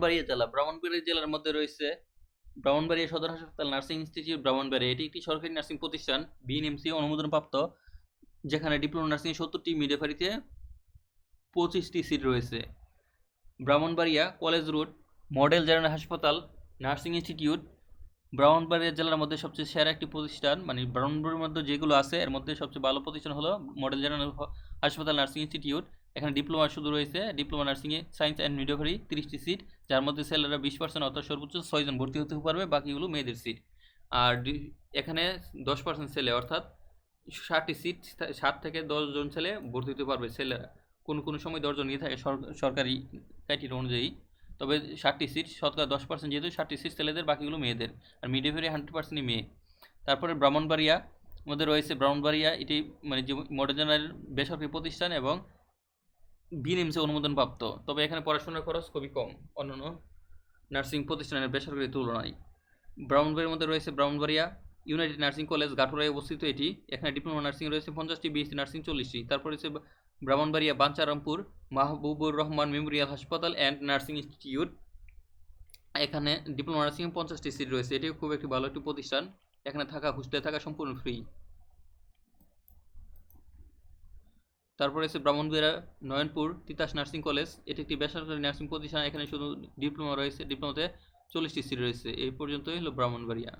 ব্রাহ্মণবাড়িয়া জেলা, ব্রাহ্মণবাড়িয়া জেলার মধ্যে রয়েছে ব্রাহ্মণবাড়িয়া সদর হাসপাতাল, নার্সিং ইনস্টিটিউট ব্রাহ্মণবাড়িয়া। এটি একটি সরকারি নার্সিং প্রতিষ্ঠান, বিএনএমসি অনুমোদনপ্রাপ্ত, যেখানে ডিপ্লোমা নার্সিং সত্তরটি মিডেফারিতে পঁচিশটি সিট রয়েছে। Brahmanbaria college road, model general হাসপাতাল, নার্সিং ইনস্টিটিউট, ব্রাহ্মণবাড়িয়া জেলার মধ্যে সবচেয়ে সেরা একটি প্রতিষ্ঠান মানে ব্রাহ্মণবাড়ির মধ্যে যেগুলো আছে, এর মধ্যে সবচেয়ে ভালো প্রতিষ্ঠান হলো মডেল জেনারেল হাসপাতাল, নার্সিং ইনস্টিটিউট। এখানে ডিপ্লোমা শুধু রয়েছে, ডিপ্লোমা নার্সিংয়ে সায়েন্স অ্যান্ড মিডোভারি তিরিশটি সিট, যার মধ্যে ছেলেরা বিশ পার্সেন্ট অর্থাৎ সর্বোচ্চ ছয়জন ভর্তি হতে পারবে, বাকিগুলো মেয়েদের সিট। আর এখানে দশ পার্সেন্ট ছেলে, অর্থাৎ ষাটটি সিট, সাত থেকে দশজন ছেলে ভর্তি হতে পারবে ছেলেরা। কোন কোন সময় দশজন নিয়ে থাকে সরকারি ক্রাইটেরিয়া অনুযায়ী। তবে ষাটটি সিট, শতকরা দশ পার্সেন্ট যেহেতু ষাটটি সিট ছেলেদের, বাকিগুলো মেয়েদের। আর মিডেভারি হান্ড্রেড পার্সেন্টই মেয়ে। তারপরে ব্রাহ্মণবাড়িয়া, মধ্যে রয়েছে ব্রাহ্মণবাড়িয়া, এটি মানে যে মডেল জেনারেল বেসরকারি প্রতিষ্ঠান এবং বিএনএমসি অনুমোদন প্রাপ্ত। তবে এখানে পড়াশোনার খরচ খুবই কম। অন্যান্য নার্সিং প্রতিষ্ঠানের বেসরকারি তুলনায়। ব্রাহ্মণবাড়ির মধ্যে রয়েছে ব্রাহ্মণবাড়িয়া ইউনাইটেড নার্সিং কলেজ। গাঠুরায় অবস্থিত এটি। এখানে ডিপ্লোমা নার্সিং রয়েছে পঞ্চাশটি বিএসসি নার্সিং চল্লিশটি। তারপর রয়েছে ব্রাহ্মণবাড়িয়া, বাঞ্চারামপুর, মাহবুবুর রহমান মেমোরিয়াল হাসপাতাল অ্যান্ড নার্সিং ইনস্টিটিউট। এখানে ডিপ্লোমা নার্সিং পঞ্চাশটি সিট রয়েছে। এটিও খুব একটি ভালো একটি প্রতিষ্ঠান। এখানে থাকা, হোস্টেলে থাকা সম্পূর্ণ ফ্রি। তারপরে আছে ব্রাহ্মণবাড়িয়া নয়নপুর, তিতাস নার্সিং কলেজ, এটি একটি বেসরকারি নার্সিং প্রতিষ্ঠান, এখানে শুধু ডিপ্লোমা রয়েছে, ডিপ্লোমাতে চল্লিশটি সিট রয়েছে, এই পর্যন্তই হলো ব্রাহ্মণবাড়িয়া।